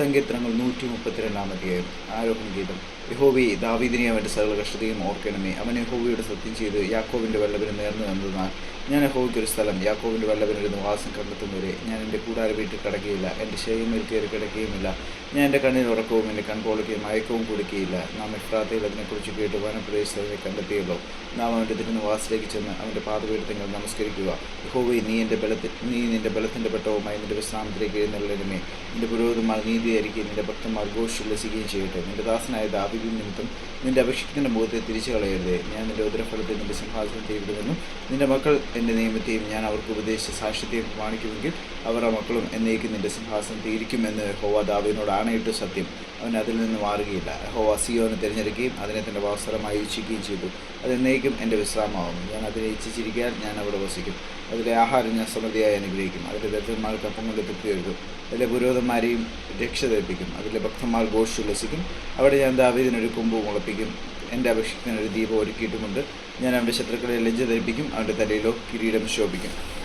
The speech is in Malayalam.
സങ്കീർത്തനങ്ങൾ നൂറ്റി മുപ്പത്തിരണ്ടാമധ്യായം ആരോഹണ ഗീതം. യഹോവി ദാവീദിനെ അവന്റെ സകല കഷ്ടതയും ഓർക്കണമേ. അവൻ യഹോവിയുടെ സത്യം ചെയ്ത് യാക്കോവിന്റെ വെള്ളവിന് നേർന്നു നിന്നതിനാൽ ഞാൻ യഹോവയ്ക്ക് ഒരു സ്ഥലം യാക്കോവിന്റെ വല്ലവനൊരു നിവാസം കണ്ടെത്തുന്നവരെ ഞാൻ എന്റെ കൂടാര വീട്ടിൽ കിടക്കുകയില്ല. എന്റെ ശൈമിൽ കയറി കിടക്കുകയുമില്ല. ഞാൻ എന്റെ കണ്ണിൽ ഉറക്കവും എന്റെ കൺപോളിക്കുകയും മയക്കവും കൊടുക്കുകയില്ല. നാം എഫ്രാത്തയിൽ അതിനെക്കുറിച്ച് കേട്ട് വനപ്രദേശത്ത് കണ്ടെത്തിയല്ലോ. നാം അവന്റെ തിരുനിവാസത്തിലേക്ക് ചെന്ന് അവന്റെ പാതപീഠങ്ങൾ നമസ്കരിക്കുക. ഹോവി നീ എന്റെ ബലത്തിൽ നീ നിന്റെ ബലത്തിന്റെ പെട്ടവുമായി നിന്റെ വിശ്രാമത്തിലേക്ക് എഴുന്നള്ളതിനുമേ നിന്റെ പുരോഹിതന്മാർ നീതിയായിരിക്കും നിന്റെ ഭക്തന്മാർ ഘോഷില്ലസിക്കുകയും ചെയ്യട്ടെ. നിന്റെ ദാസനായ ദാവിദിൻ നിമിത്തം നിന്റെ അപേക്ഷിക്കുന്ന മുഖത്തെ തിരിച്ചു കളയരുതേ ഞാൻ നിന്റെ ഉദരഫലത്തെ നിന്റെ സിംഹാസനത്തെ വിടുമെന്നും നിന്റെ മക്കൾ എന്റെ നിയമത്തെയും ഞാൻ അവർക്ക് ഉപദേശിച്ച സാക്ഷ്യത്തെയും പ്രമാണിക്കുമെങ്കിൽ അവർ ആ മക്കളും എന്നേക്കും നിന്റെ സിംഹാസനത്തിൽ ഇരിക്കുമെന്ന് ഹോവ ദാവിനോട് ആണയിട്ട് സത്യം. അവൻ അതിൽ നിന്ന് മാറുകയില്ല. ഹോവ സിയോനെ തിരഞ്ഞെടുക്കുകയും അതിനെ തന്റെ വാസരമായി ഇച്ഛിക്കുകയും ചെയ്തു. അത് എന്നേക്കും എന്റെ വിശ്രാമമാകുന്നു. ഞാൻ അതിനെ ഇച്ഛിച്ചിരിക്കാൻ ഞാൻ അവിടെ വസിക്കും. അതിലെ ആഹാരം ഞാൻ സമൃദ്ധിയായി അനുഗ്രഹിക്കും. അതിലെ ദരിദ്രന്മാർക്ക് അപ്പം കൊണ്ട് തൃപ്തി എഴുതും അതിലെ പുരോഹിതന്മാരെയും രക്ഷ ധരിപ്പിക്കും അതിലെ ഭക്തന്മാർ ഘോഷിച്ചുല്ലസിക്കും അവിടെ ഞാൻ ദാവീദിനൊരു കൊമ്പ് മുളപ്പിക്കും. എന്റെ അപേക്ഷിക്കുന്നൊരു ദീപം ഒരുക്കിയിട്ടുമുണ്ട്. ഞാൻ അവന്റെ ശത്രുക്കളെ ലജ്ജ ധരിപ്പിക്കും അവന്റെ തലയിലോ കിരീടം ശോഭിക്കും.